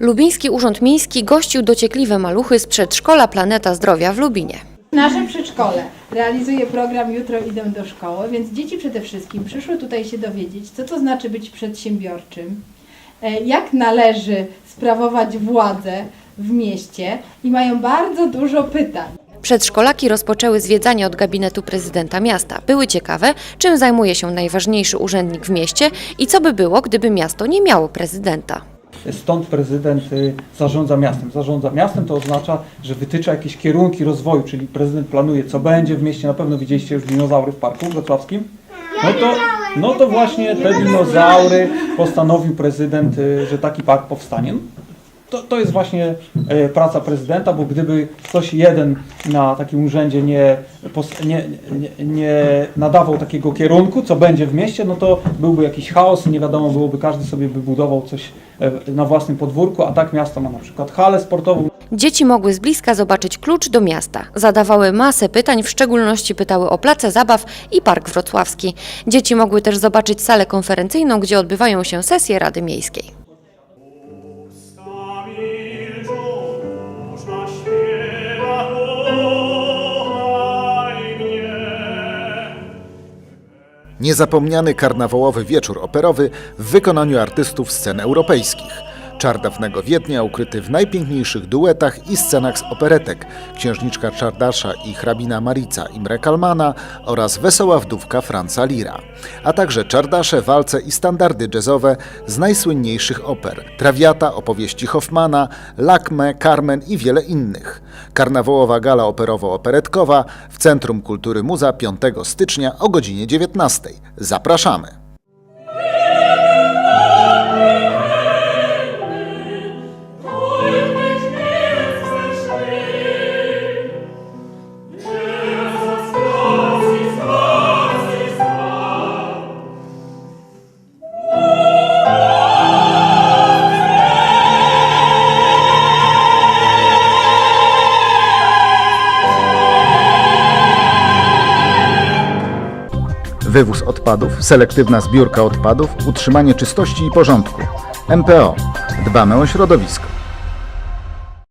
Lubiński Urząd Miejski gościł dociekliwe maluchy z przedszkola Planeta Zdrowia w Lubinie. Nasze przedszkole realizuje program Jutro idę do szkoły, więc dzieci przede wszystkim przyszły tutaj się dowiedzieć, co to znaczy być przedsiębiorczym, e, jak należy sprawować władzę w mieście i mają bardzo dużo pytań. Przedszkolaki rozpoczęły zwiedzanie od gabinetu prezydenta miasta. Były ciekawe, czym zajmuje się najważniejszy urzędnik w mieście i co by było, gdyby miasto nie miało prezydenta. Stąd prezydent y, zarządza miastem. Zarządza miastem to oznacza, że wytycza jakieś kierunki rozwoju, czyli prezydent planuje, co będzie w mieście. Na pewno widzieliście już dinozaury w parku wrocławskim. No to, no to właśnie te dinozaury postanowił prezydent, y, że taki park powstanie. To, to jest właśnie e, praca prezydenta, bo gdyby ktoś jeden na takim urzędzie nie, nie, nie, nadawał takiego kierunku, co będzie w mieście, no to byłby jakiś chaos nie wiadomo byłoby, każdy sobie by budował coś e, na własnym podwórku, a tak miasto ma na przykład halę sportową, Dzieci mogły z bliska zobaczyć klucz do miasta. Zadawały masę pytań, w szczególności pytały o place zabaw i park wrocławski. Dzieci mogły też zobaczyć salę konferencyjną, gdzie odbywają się sesje Rady Miejskiej. Niezapomniany karnawałowy wieczór operowy w wykonaniu artystów scen europejskich. Czar dawnego Wiednia ukryty w najpiękniejszych duetach i scenach z operetek Księżniczka Czardasza i hrabina Marica Imre Kalmana oraz Wesoła wdówka Franza Lira. A także czardasze, walce i standardy jazzowe z najsłynniejszych oper Trawiata, opowieści Hoffmana, Lakme, Carmen i wiele innych. Karnawałowa gala operowo-operetkowa w Centrum Kultury Muza 5 stycznia o godzinie 19. Zapraszamy! Wywóz odpadów, selektywna zbiórka odpadów, utrzymanie czystości i porządku. MPO. Dbamy o środowisko.